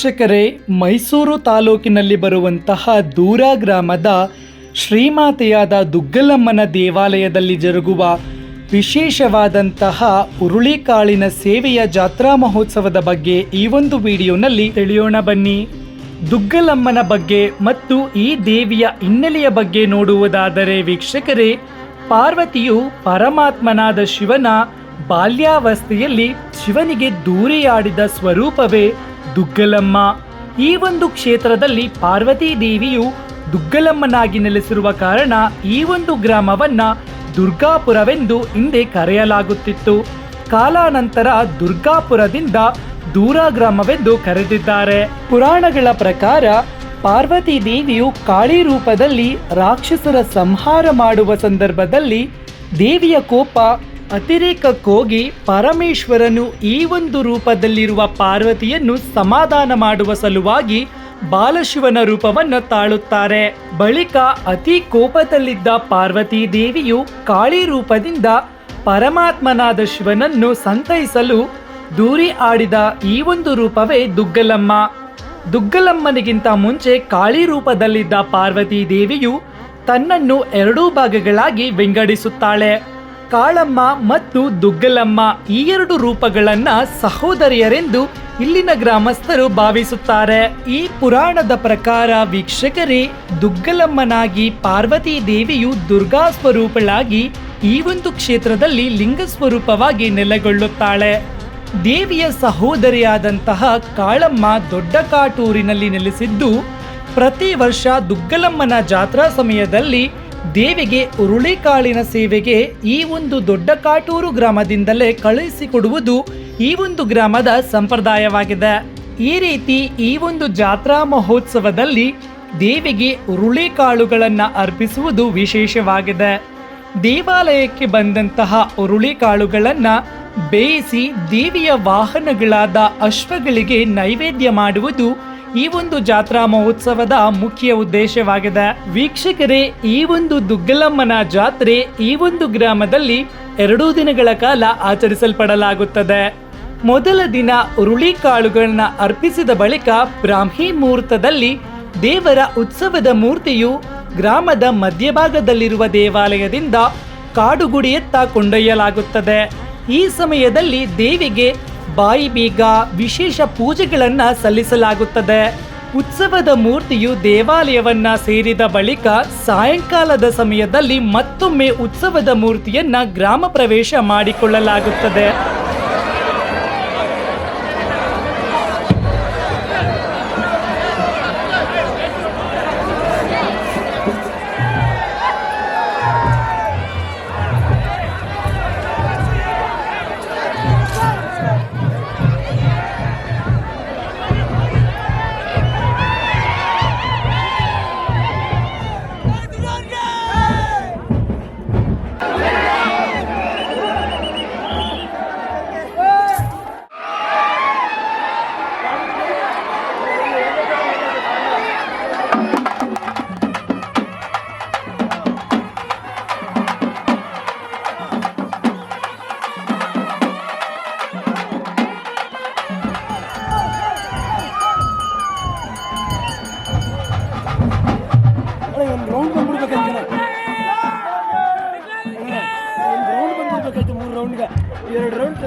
ವೀಕ್ಷಕರೇ, ಮೈಸೂರು ತಾಲೂಕಿನಲ್ಲಿ ಬರುವಂತಹ ದೂರ ಗ್ರಾಮದ ಶ್ರೀಮಾತೆಯಾದ ದುಗ್ಗಲಮ್ಮನ ದೇವಾಲಯದಲ್ಲಿ ಜರುಗುವ ವಿಶೇಷವಾದಂತಹ ಉರುಳಿಕಾಳಿನ ಸೇವೆಯ ಜಾತ್ರಾ ಮಹೋತ್ಸವದ ಬಗ್ಗೆ ಈ ಒಂದು ವಿಡಿಯೋನಲ್ಲಿ ತಿಳಿಯೋಣ ಬನ್ನಿ. ದುಗ್ಗಲಮ್ಮನ ಬಗ್ಗೆ ಮತ್ತು ಈ ದೇವಿಯ ಹಿನ್ನೆಲೆಯ ಬಗ್ಗೆ ನೋಡುವುದಾದರೆ ವೀಕ್ಷಕರೇ, ಪಾರ್ವತಿಯು ಪರಮಾತ್ಮನಾದ ಶಿವನ ಬಾಲ್ಯಾವಸ್ಥೆಯಲ್ಲಿ ಶಿವನಿಗೆ ದೂರೆಯಾಡಿದ ಸ್ವರೂಪವೇ ದುಗ್ಗಲಮ್ಮ. ಈ ಒಂದು ಕ್ಷೇತ್ರದಲ್ಲಿ ಪಾರ್ವತೀ ದೇವಿಯು ದುಗ್ಗಲಮ್ಮನಾಗಿ ನೆಲೆಸಿರುವ ಕಾರಣ ಈ ಒಂದು ಗ್ರಾಮವನ್ನ ದುರ್ಗಾಪುರವೆಂದು ಹಿಂದೆ ಕರೆಯಲಾಗುತ್ತಿತ್ತು. ಕಾಲಾನಂತರ ದುರ್ಗಾಪುರದಿಂದ ದೂರ ಗ್ರಾಮವೆಂದು ಕರೆದಿದ್ದಾರೆ. ಪುರಾಣಗಳ ಪ್ರಕಾರ ಪಾರ್ವತಿ ದೇವಿಯು ಕಾಳಿ ರೂಪದಲ್ಲಿ ರಾಕ್ಷಸರ ಸಂಹಾರ ಮಾಡುವ ಸಂದರ್ಭದಲ್ಲಿ ದೇವಿಯ ಕೋಪ ಅತಿರೇಕಕ್ಕೋಗಿ ಪರಮೇಶ್ವರನು ಈ ಒಂದು ರೂಪದಲ್ಲಿರುವ ಪಾರ್ವತಿಯನ್ನು ಸಮಾಧಾನ ಮಾಡುವ ಸಲುವಾಗಿ ಬಾಲಶಿವನ ರೂಪವನ್ನು ತಾಳುತ್ತಾರೆ. ಬಳಿಕ ಅತಿ ಕೋಪದಲ್ಲಿದ್ದ ಪಾರ್ವತೀ ದೇವಿಯು ಕಾಳಿ ರೂಪದಿಂದ ಪರಮಾತ್ಮನಾದ ಶಿವನನ್ನು ಸಂತೈಸಲು ದೂರಿ ಆಡಿದ ಈ ಒಂದು ರೂಪವೇ ದುಗ್ಗಲಮ್ಮ. ದುಗ್ಗಲಮ್ಮನಿಗಿಂತ ಮುಂಚೆ ಕಾಳಿ ರೂಪದಲ್ಲಿದ್ದ ಪಾರ್ವತೀ ದೇವಿಯು ತನ್ನನ್ನು ಎರಡೂ ಭಾಗಗಳಾಗಿ ವಿಂಗಡಿಸುತ್ತಾಳೆ. ಕಾಳಮ್ಮ ಮತ್ತು ದುಗ್ಗಲಮ್ಮ ಈ ಎರಡು ರೂಪಗಳನ್ನ ಸಹೋದರಿಯರೆಂದು ಇಲ್ಲಿನ ಗ್ರಾಮಸ್ಥರು ಭಾವಿಸುತ್ತಾರೆ. ಈ ಪುರಾಣದ ಪ್ರಕಾರ ವೀಕ್ಷಕರೇ, ದುಗ್ಗಲಮ್ಮನಾಗಿ ಪಾರ್ವತಿ ದೇವಿಯು ದುರ್ಗಾ ಸ್ವರೂಪಳಾಗಿ ಈ ಒಂದು ಕ್ಷೇತ್ರದಲ್ಲಿ ಲಿಂಗ ಸ್ವರೂಪವಾಗಿ ನೆಲೆಗೊಳ್ಳುತ್ತಾಳೆ. ದೇವಿಯ ಸಹೋದರಿಯಾದಂತಹ ಕಾಳಮ್ಮ ದೊಡ್ಡ ಕಾಟೂರಿನಲ್ಲಿ ನೆಲೆಸಿದ್ದು, ಪ್ರತಿ ವರ್ಷ ದುಗ್ಗಲಮ್ಮನ ಜಾತ್ರಾ ಸಮಯದಲ್ಲಿ ದೇವಿಗೆ ಉರುಳಿಕಾಳಿನ ಸೇವೆಗೆ ಈ ಒಂದು ದೊಡ್ಡ ಕಾಟೂರು ಗ್ರಾಮದಿಂದಲೇ ಕಳುಹಿಸಿಕೊಡುವುದು ಈ ಒಂದು ಗ್ರಾಮದ ಸಂಪ್ರದಾಯವಾಗಿದೆ. ಈ ರೀತಿ ಈ ಒಂದು ಜಾತ್ರಾ ಮಹೋತ್ಸವದಲ್ಲಿ ದೇವಿಗೆ ಉರುಳಿಕಾಳುಗಳನ್ನು ಅರ್ಪಿಸುವುದು ವಿಶೇಷವಾಗಿದೆ. ದೇವಾಲಯಕ್ಕೆ ಬಂದಂತಹ ಉರುಳಿಕಾಳುಗಳನ್ನು ಬೇಯಿಸಿ ದೇವಿಯ ವಾಹನಗಳಾದ ಅಶ್ವಗಳಿಗೆ ನೈವೇದ್ಯ ಮಾಡುವುದು ಈ ಒಂದು ಜಾತ್ರಾ ಮಹೋತ್ಸವದ ಮುಖ್ಯ ಉದ್ದೇಶವಾಗಿದೆ. ವೀಕ್ಷಕರೇ, ಈ ಒಂದು ದುಗ್ಗಲಮ್ಮನ ಜಾತ್ರೆ ಈ ಒಂದು ಗ್ರಾಮದಲ್ಲಿ ಎರಡೂ ದಿನಗಳ ಕಾಲ ಆಚರಿಸಲ್ಪಡಲಾಗುತ್ತದೆ. ಮೊದಲ ದಿನ ಉರುಳಿ ಕಾಳುಗಳನ್ನ ಅರ್ಪಿಸಿದ ಬಳಿಕ ಬ್ರಾಹ್ಮಿ ಮುಹೂರ್ತದಲ್ಲಿ ದೇವರ ಉತ್ಸವದ ಮೂರ್ತಿಯು ಗ್ರಾಮದ ಮಧ್ಯಭಾಗದಲ್ಲಿರುವ ದೇವಾಲಯದಿಂದ ಕಾಡುಗುಡಿಯತ್ತ ಕೊಂಡೊಯ್ಯಲಾಗುತ್ತದೆ. ಈ ಸಮಯದಲ್ಲಿ ದೇವಿಗೆ ಬಾಯಿ ಬೀಗ ವಿಶೇಷ ಪೂಜೆಗಳನ್ನ ಸಲ್ಲಿಸಲಾಗುತ್ತದೆ. ಉತ್ಸವದ ಮೂರ್ತಿಯು ದೇವಾಲಯವನ್ನ ಸೇರಿದ ಬಳಿಕ ಸಾಯಂಕಾಲದ ಸಮಯದಲ್ಲಿ ಮತ್ತೊಮ್ಮೆ ಉತ್ಸವದ ಮೂರ್ತಿಯನ್ನ ಗ್ರಾಮ ಪ್ರವೇಶ ಮಾಡಿಕೊಳ್ಳಲಾಗುತ್ತದೆ. ರೌಂಡ್ಗೆ ಎರಡು ರೌಂಡ್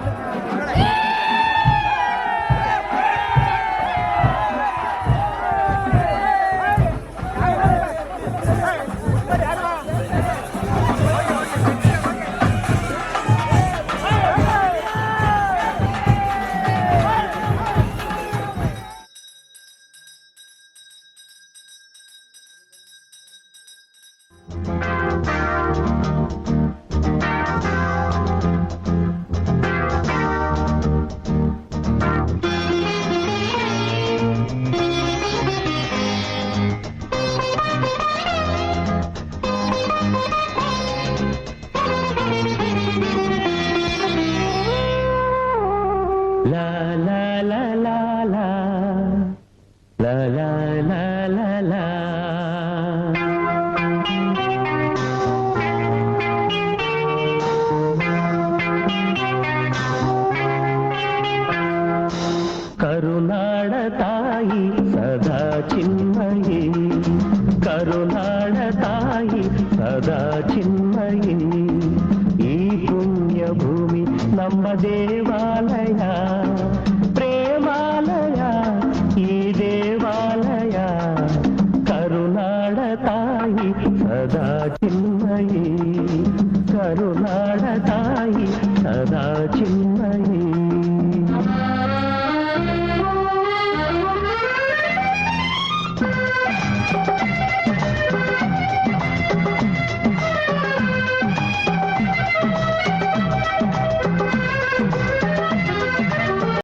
സദാ ചിന്മയി ഈ പുണ്യഭൂമി നമ്മ ദേവാലയ പ്രേമാലയ ഈ ദേവാലയ കരുണാട തായി സദാ ചിന്മയി കരുണാട തായി സദാ ചിന്മയി